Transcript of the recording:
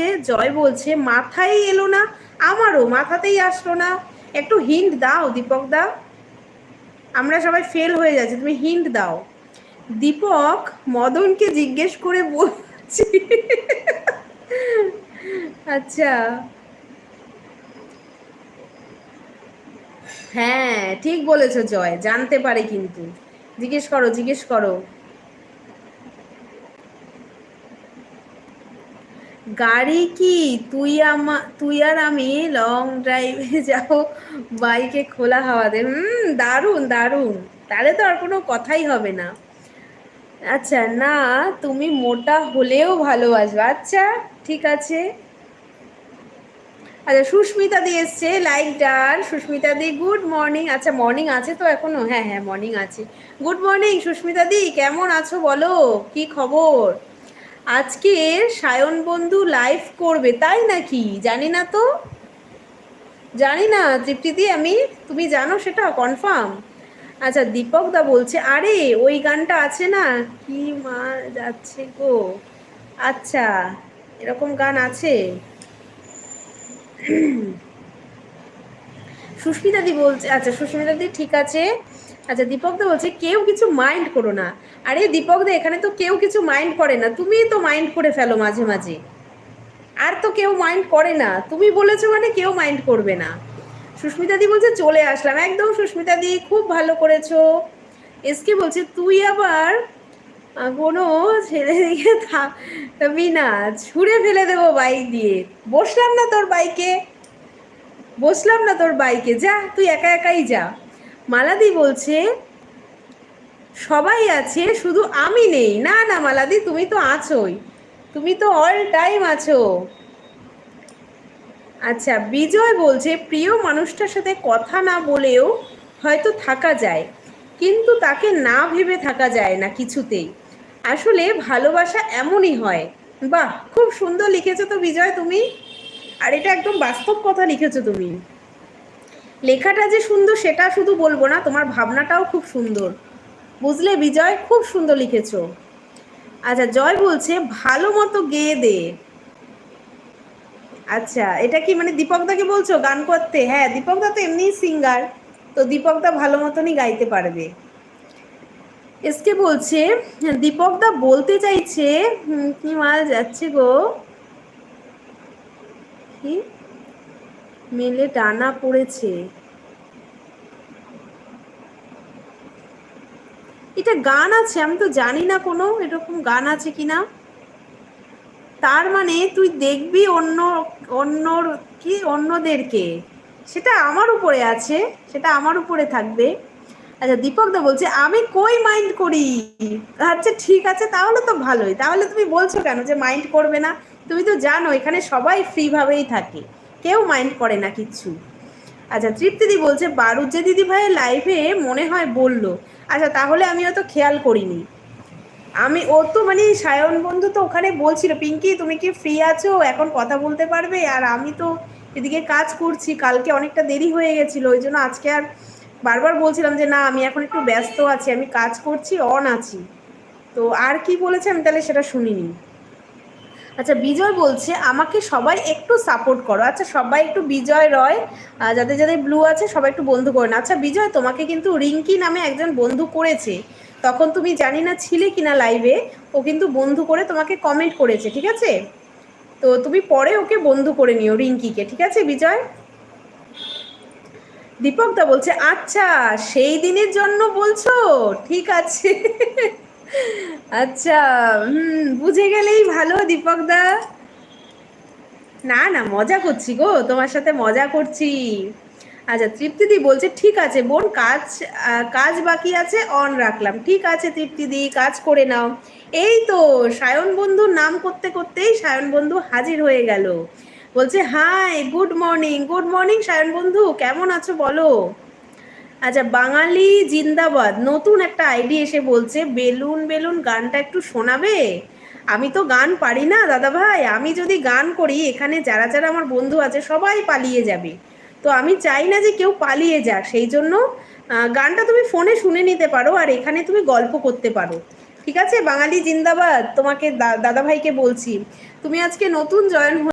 জয় বলছে, মাথায় এলো না, আমারও মাথাতেই আসলো না। একটু হিন্ট দাও, দীপক দা। আমরা সবাই ফেল হয়ে যাচ্ছি, তুমি হিন্ট দাও। দীপক মদনকে জিজ্ঞেস করে বলছি। আচ্ছা। হ্যাঁ ঠিক বলেছ জয়, জানতে পারে কিন্তু। জিজ্ঞেস করো জিজ্ঞেস করো। গাড়ি কি? তুই আমা, তুই আর আমি লং ড্রাইভে যাও বাইকে খোলা হাওয়াতে হুম, দারুণ দারুণ। তাহলে তো আর কোনো কথাই হবে না। আচ্ছা না, তুমি মোটা হলেও ভালোবাসবে। আচ্ছা ঠিক আছে। আচ্ছা সুস্মিতা দি এসছে লাইক ডান সুস্মিতা দি গুড মর্নিং আচ্ছা মর্নিং আছে তো এখনও? হ্যাঁ হ্যাঁ মর্নিং আছে। গুড মর্নিং সুস্মিতা দি, কেমন আছো বলো? কি খবর? আজকে সায়ন বন্ধু লাইভ করবে, তাই নাকি? জানি না তো। জানি না তৃপ্তিদি আমি, তুমি জানো সেটা কনফার্ম আচ্ছা দীপক দা বলছে, আরে, ওই গানটা আছে না? কি মা যাচ্ছে গো। আচ্ছা এরকম গান আছে। সুস্মিতা দি বলছে আচ্ছা সুস্মিতাদি ঠিক আছে। আচ্ছা দীপক দা বলছে, কেউ কিছু মাইন্ড করো না। আরে, দীপক দা, এখানে তো কেউ কিছু মাইন্ড করে না। তুমি তো মাইন্ড করে ফেলো মাঝে মাঝে। আর তো কেউ মাইন্ড করে না। তুমি বলেছ মানে কেউ মাইন্ড করবে না। সুস্মিতা দি বলছে, চলে আসলাম। একদম, সুস্মিতা দি, খুব ভালো করেছ। এসকে বলছে, তুই আবার কোনো ছেলে দিকে থাকবি না। ছুঁড়ে ফেলে দেবো বাইক দিয়ে। বসলাম না তোর বাইকে বসলাম না তোর বাইকে যা, তুই একা একাই যা। মালাদি বলছে, সবাই আছে, শুধু আমি নেই। না না, মালাদি, তুমি তো আছোই। তুমি তো অল টাইম আছো। আচ্ছা বিজয় বলছে, প্রিয় মানুষটার সাথে কথা না বলেও হয়তো থাকা যায়, কিন্তু তাকে না ভেবে থাকা যায় না কিছুতেই। আসলে ভালোবাসা এমনই হয়। বাহ, খুব সুন্দর লিখেছো তো বিজয় তুমি। আর এটা একদম বাস্তব কথা লিখেছো তুমি। লেখাটা যে সুন্দর সেটা শুধু বলব না, তোমার ভাবনাটাও খুব সুন্দর। বুঝলে বিজয়? খুব সুন্দর লিখেছো। আচ্ছা জয় বলছে, ভালো মতো গেয়ে দে। আচ্ছা এটা কি মানে দীপকদাকে বলছো? গান করতে? হ্যাঁ দীপকদা তো এমনিই সিঙ্গার তো দীপকদা ভালো মতনই গাইতে পারবে। এসকে বলছে দীপকদা বলতে চাইছে কি মাল যাচ্ছে গো? কি? মেলে টানা পড়েছে। এটা গান আছে, আমি তো জানি না কোনো এরকম গান আছে কিনা। তার মানে তুই দেখবি অন্য, অন্যর কি, অন্যদেরকে। সেটা আমার উপরে আছে, সেটা আমার উপরে থাকবে। আচ্ছা দীপক দা বলছে, আমি কই মাইন্ড করি? আচ্ছা ঠিক আছে, তাহলে তো ভালোই। তাহলে তুমি বলছো কেন যে মাইন্ড করবে না? তুমি তো জানো, এখানে সবাই ফ্রিভাবেই থাকে। কেউ মাইন্ড করে না কিচ্ছু। আচ্ছা তৃপ্তিদি বলছে বারুজ্জে দিদি ভাইয়ের লাইভে মনে হয় বলল। আচ্ছা তাহলে আমি অত খেয়াল করিনি। আমি ও তো মানে সায়ন বন্ধু তো ওখানে বলছিল, পিঙ্কি, তুমি কি ফ্রি আছো? এখন কথা বলতে পারবে? আর আমি তো এদিকে কাজ করছি, কালকে অনেকটা দেরি হয়ে গেছিল, ওই জন্য আজকে আর বারবার বলছিলাম যে, না, আমি এখন একটু ব্যস্ত আছি, আমি কাজ করছি অন আছি। তো আর কি বলেছে আমি তাহলে সেটা শুনিনি। আচ্ছা বিজয় বলছে, আমাকে সবাই একটু সাপোর্ট করো। আচ্ছা সবাই একটু বিজয় রয় যাদের যাদের ব্লু আছে, সবাই একটু বন্ধু করে না আচ্ছা বিজয়, তোমাকে কিন্তু রিঙ্কি নামে একজন বন্ধু করেছে। তখন তুমি জানি না ছিলে কিনা লাইভে ও কিন্তু বন্ধু করে তোমাকে কমেন্ট করেছে, ঠিক আছে? তো তুমি পরে ওকে বন্ধু করে নিও রিঙ্কিকে, ঠিক আছে, বিজয়? দীপক দা বলছে আচ্ছা সেই দিনের জন্য বলছো? ঠিক আছে। আচ্ছা হুম, বুঝে গেলেই ভালো, দীপক দা। না না, মজা করছি গো, তোমার সাথে মজা করছি। আচ্ছা তৃপ্তিদি বলছে, ঠিক আছে, বোন, কাজ কাজ বাকি আছে অন রাখলাম। ঠিক আছে, তৃপ্তিদি, কাজ করে নাও। এই তো, সায়ন বন্ধুর নাম করতে করতেই সায়ন বন্ধু হাজির হয়ে গেল। বলছে hi good morning good morning Sayan বন্ধু, কেমন আছো বলো? আচ্ছা বাঙালি জিন্দাবাদ, নতুন একটা আইডি এসে বলছে, বেলুন বেলুন, গানটা একটু শোনাবে? আমি তো গান পারি না, দাদা ভাই। আমি যদি গান করি, এখানে যারা যারা আমার বন্ধু আছে, সবাই পালিয়ে যাবে। তো আমি চাই না যে কেউ পালিয়ে যাক। সেই জন্য গানটা তুমি ফোনে শুনে নিতে পারো আর এখানে তুমি গল্প করতে পারো। ঠিক আছে? বাঙালি জিন্দাবাদ। তোমাকে দাদা ভাইকে বলছি, তুমি আজকে নতুন জয়েন